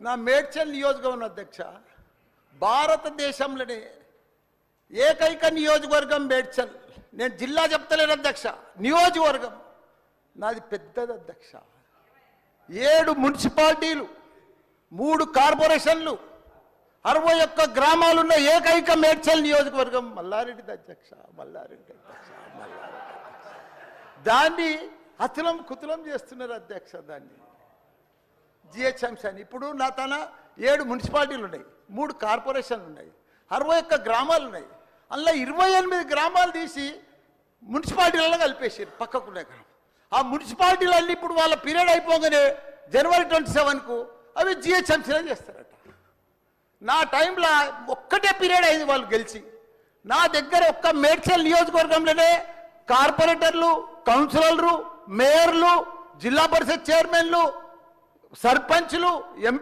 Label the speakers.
Speaker 1: నా మేడ్చల్ నియోజకవర్గం అధ్యక్ష భారతదేశంలోనే ఏకైక నియోజకవర్గం మేడ్చల్. నేను జిల్లా చెప్తలేను అధ్యక్ష నియోజకవర్గం. నాది పెద్దది అధ్యక్ష. ఏడు మున్సిపాలిటీలు మూడు కార్పొరేషన్లు అరవై ఒక్క గ్రామాలున్న ఏకైక మేడ్చల్ నియోజకవర్గం మల్లారెడ్డి అధ్యక్ష మల్లారెడ్డి అధ్యక్ష మల్లారెడ్డి దాన్ని అతులం కుతులం చేస్తున్నారు అధ్యక్ష దాన్ని. జిహెచ్ఎంసీ అని ఇప్పుడు నా తన ఏడు మున్సిపాలిటీలు ఉన్నాయి మూడు కార్పొరేషన్లు ఉన్నాయి అరవై ఒక్క గ్రామాలు ఉన్నాయి. అందులో ఇరవై ఎనిమిది గ్రామాలు తీసి మున్సిపాలిటీలలో కలిపేసారు పక్కకున్న గ్రామం. ఆ మున్సిపాలిటీలన్నీ ఇప్పుడు వాళ్ళ పీరియడ్ అయిపోగానే జనవరి ట్వంటీ సెవెన్కు అవి జిహెచ్ఎంసీలో చేస్తారట. నా టైంలో ఒక్కటే పీరియడ్ అయింది వాళ్ళు గెలిచి. నా దగ్గర ఒక్క మేడ్చల్ నియోజకవర్గంలోనే కార్పొరేటర్లు కౌన్సిలర్లు మేయర్లు జిల్లా పరిషత్ చైర్మన్లు సర్పంచ్లు ఎం